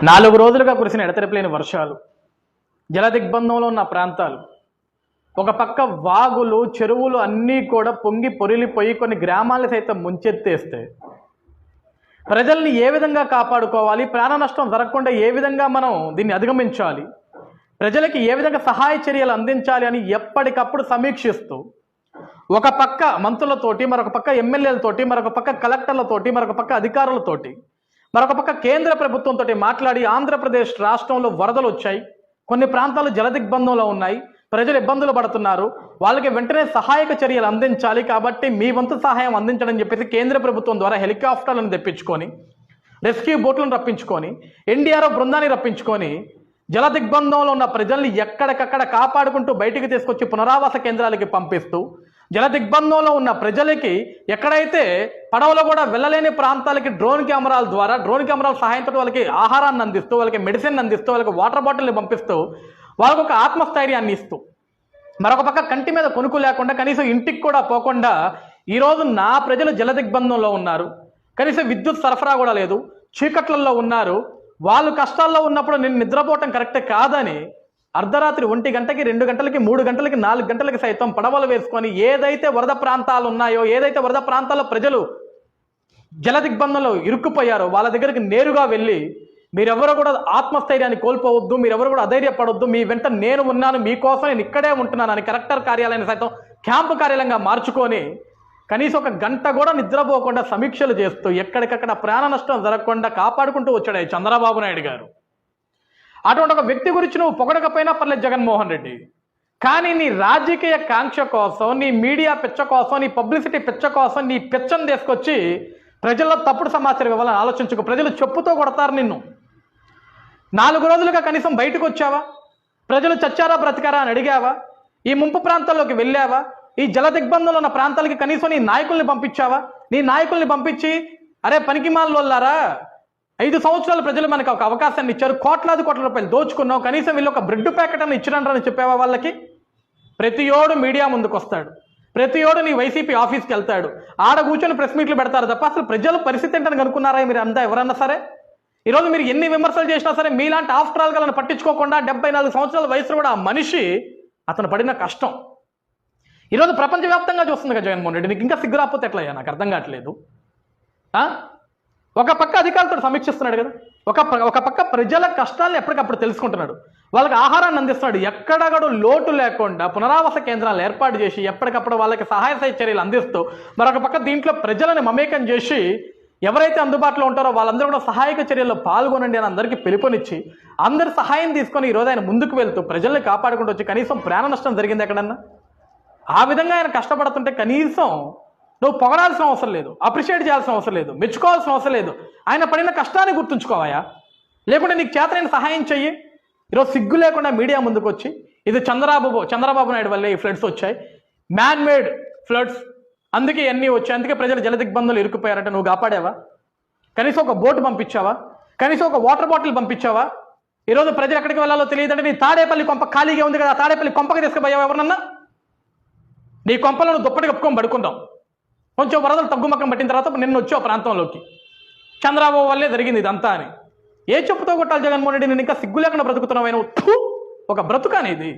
నాలుగు రోజులుగా కురిసిన ఎడతెరపలేని వర్షాలు జల దిగ్బంధంలో ఉన్న ప్రాంతాలు ఒక పక్క వాగులు చెరువులు అన్నీ కూడా పొంగి పొరిలిపోయి కొన్ని గ్రామాలను సైతం ముంచెత్తేస్తే ప్రజల్ని ఏ విధంగా కాపాడుకోవాలి ప్రాణ నష్టం జరగకుండా ఏ విధంగా మనం దీన్ని అధిగమించాలి ప్రజలకి ఏ విధంగా సహాయ చర్యలు అందించాలి అని ఎప్పటికప్పుడు సమీక్షిస్తూ ఒక పక్క మంత్రులతోటి మరొక పక్క ఎమ్మెల్యేలతోటి మరొక పక్క కలెక్టర్లతోటి మరొక పక్క అధికారులతోటి మరొక పక్క కేంద్ర ప్రభుత్వంతో మాట్లాడి ఆంధ్రప్రదేశ్ రాష్ట్రంలో వరదలు వచ్చాయి. కొన్ని ప్రాంతాలు జలదిగ్బంధంలో ఉన్నాయి. ప్రజలు ఇబ్బందులు పడుతున్నారు. వాళ్ళకి వెంటనే సహాయక చర్యలు అందించాలి కాబట్టి మీ వంతు సహాయం అందించడం చెప్పేసి కేంద్ర ప్రభుత్వం ద్వారా హెలికాప్టర్లను తెప్పించుకొని రెస్క్యూ బోట్లను రప్పించుకొని ఎన్డీఆర్ఎఫ్ బృందాన్ని రప్పించుకొని జల దిగ్బంధంలో ఉన్న ప్రజల్ని ఎక్కడికక్కడ కాపాడుకుంటూ బయటికి తీసుకొచ్చి పునరావాస కేంద్రాలకి పంపిస్తూ జల దిగ్బంధంలో ఉన్న ప్రజలకి ఎక్కడైతే పడవలో కూడా వెళ్ళలేని ప్రాంతాలకి డ్రోన్ కెమెరాల ద్వారా డ్రోన్ కెమెరాల సహాయంతో వాళ్ళకి ఆహారాన్ని అందిస్తూ వాళ్ళకి మెడిసిన్ అందిస్తూ వాళ్ళకి వాటర్ బాటిల్ని పంపిస్తూ వాళ్ళకు ఒక ఆత్మస్థైర్యాన్ని ఇస్తూ మరొక పక్క కంటి మీద కొనుక్కు లేకుండా కనీసం ఇంటికి కూడా పోకుండా ఈరోజు నా ప్రజలు జల దిగ్బంధంలో ఉన్నారు. కనీసం విద్యుత్ సరఫరా కూడా లేదు. చీకట్లలో ఉన్నారు. వాళ్ళు కష్టాల్లో ఉన్నప్పుడు నేను నిద్రపోవటం కరెక్ట్ కాదని అర్ధరాత్రి ఒంటి గంటకి రెండు గంటలకి మూడు గంటలకి నాలుగు గంటలకి సైతం పడవలు వేసుకొని ఏదైతే వరద ప్రాంతాలు ఉన్నాయో ఏదైతే వరద ప్రాంతాల్లో ప్రజలు జల దిగ్బంధంలో ఇరుక్కుపోయారో వాళ్ళ దగ్గరికి నేరుగా వెళ్ళి మీరెవరు కూడా ఆత్మస్థైర్యాన్ని కోల్పోవద్దు మీరెవరు కూడా అధైర్యపడొద్దు మీ వెంట నేను ఉన్నాను మీకోసం నేను ఇక్కడే ఉంటున్నాను అని కలెక్టర్ కార్యాలయాన్ని సైతం క్యాంపు కార్యాలయంగా మార్చుకొని కనీసం ఒక గంట కూడా నిద్రపోకుండా సమీక్షలు చేస్తూ ఎక్కడికక్కడ ప్రాణ నష్టం జరగకుండా కాపాడుకుంటూ వచ్చాడు చంద్రబాబు నాయుడు గారు. అటువంటి ఒక వ్యక్తి గురించి నువ్వు పొగడకపోయినా పర్లేదు జగన్మోహన్ రెడ్డి. కానీ నీ రాజకీయ కాంక్ష కోసం నీ మీడియా పిచ్చ కోసం నీ పబ్లిసిటీ పిచ్చ కోసం నీ పిచ్చని తీసుకొచ్చి ప్రజల్లో తప్పుడు సమాచారం ఇవ్వాలని ఆలోచించుకో. ప్రజలు చెప్పుతో కొడతారు నిన్ను. నాలుగు రోజులుగా కనీసం బయటకు వచ్చావా? ప్రజలు చచ్చారా బ్రతికారా అని అడిగావా? ఈ ముంపు ప్రాంతాల్లోకి వెళ్ళావా? ఈ జల దిగ్బంధంలో ఉన్న ప్రాంతాలకి కనీసం నీ నాయకుల్ని పంపించావా? నీ నాయకుల్ని పంపించి అరే పనికిమాలలో ఐదు సంవత్సరాలు ప్రజలు మనకు ఒక అవకాశాన్ని ఇచ్చారు. కోట్లాది కోట్ల రూపాయలు దోచుకున్నావు కనీసం వీళ్ళు ఒక బ్రెడ్ ప్యాకెట్ అని ఇచ్చినారని చెప్పేవా వాళ్ళకి? ప్రతియోడు మీడియా ముందుకు వస్తాడు ప్రతియోడు నీ వైసీపీ ఆఫీస్కి వెళ్తాడు. ఆడ కూర్చొని ప్రెస్ మీట్లు పెడతారు తప్ప అసలు ప్రజలు పరిస్థితి ఏంటని కనుక్కున్నారా మీరు అంతా ఎవరన్నా సరే? ఈరోజు మీరు ఎన్ని విమర్శలు చేసినా సరే మీలాంటి ఆఫ్టర్ ఆల్ గలను పట్టించుకోకుండా డెబ్బై నాలుగు సంవత్సరాల వయసులో కూడా ఆ మనిషి అతను పడిన కష్టం. ఈరోజు ప్రపంచవ్యాప్తంగా చూస్తుంది కదా జగన్మోహన్ రెడ్డి. నీకు ఇంకా సిగ్గు రాకపోతే ఎట్లయ్యా? నాకు అర్థం కావట్లేదు. ఒక పక్క అధికారులతో సమీక్షిస్తున్నాడు కదా. ఒక ఒక పక్క ప్రజల కష్టాలను ఎప్పటికప్పుడు తెలుసుకుంటున్నాడు. వాళ్ళకి ఆహారాన్ని అందిస్తున్నాడు. ఎక్కడగడు లోటు లేకుండా పునరావాస కేంద్రాలు ఏర్పాటు చేసి ఎప్పటికప్పుడు వాళ్ళకి సహాయ సహాయ చర్యలు అందిస్తూ మరొక పక్క దీంట్లో ప్రజలను మమేకం చేసి ఎవరైతే అందుబాటులో ఉంటారో వాళ్ళందరూ కూడా సహాయక చర్యల్లో పాల్గొనండి అని అందరికీ పిలుపునిచ్చి అందరి సహాయం తీసుకొని ఈరోజు ఆయన ముందుకు వెళ్తూ ప్రజల్ని కాపాడుకుంటూ వచ్చి కనీసం ప్రాణ నష్టం జరిగింది ఎక్కడన్నా? ఆ విధంగా ఆయన కష్టపడుతుంటే కనీసం నువ్వు పొగడాల్సిన అవసరం లేదు. అప్రిషియేట్ చేయాల్సిన అవసరం లేదు. మెచ్చుకోవాల్సిన అవసరం లేదు. ఆయన పడిన కష్టాన్ని గుర్తుంచుకోవాయా లేకుంటే నీకు చేతనైన సహాయం చెయ్యి. ఈరోజు సిగ్గు లేకుండా మీడియా ముందుకు వచ్చి ఇది చంద్రబాబు చంద్రబాబు నాయుడు వల్లే ఈ ఫ్లడ్స్ వచ్చాయి. మ్యాన్ మేడ్ ఫ్లడ్స్ అందుకే అన్నీ వచ్చాయి? అందుకే ప్రజలు జల దిగ్బంధంలో ఇరుక్కుపోయారంటే. నువ్వు కాపాడావా? కనీసం ఒక బోటు పంపించావా? కనీసం ఒక వాటర్ బాటిల్ పంపించావా? ఈరోజు ప్రజలు ఎక్కడికి వెళ్ళాలో తెలియదంటే నీ తాడేపల్లి కొంప ఖాళీగా ఉంది కదా తాడేపల్లి కొంపకి తీసుకుపోయావా ఎవరన్నా? నీ కొంపలో నువ్వు దుప్పటి కప్పుకొని పడుకుందాం. కొంచెం వరదలు తగ్గుమక్కం పట్టిన తర్వాత నిన్న వచ్చి ఆ ప్రాంతంలోకి. చంద్రబాబు వల్లే జరిగింది ఇదంతా అని. ఏ చెప్పుతో కొట్టాలి జగన్మోహన్ రెడ్డి? నేను ఇంకా సిగ్గు లేకుండా బ్రతుకుతున్నావు ఒక బ్రతుకనేది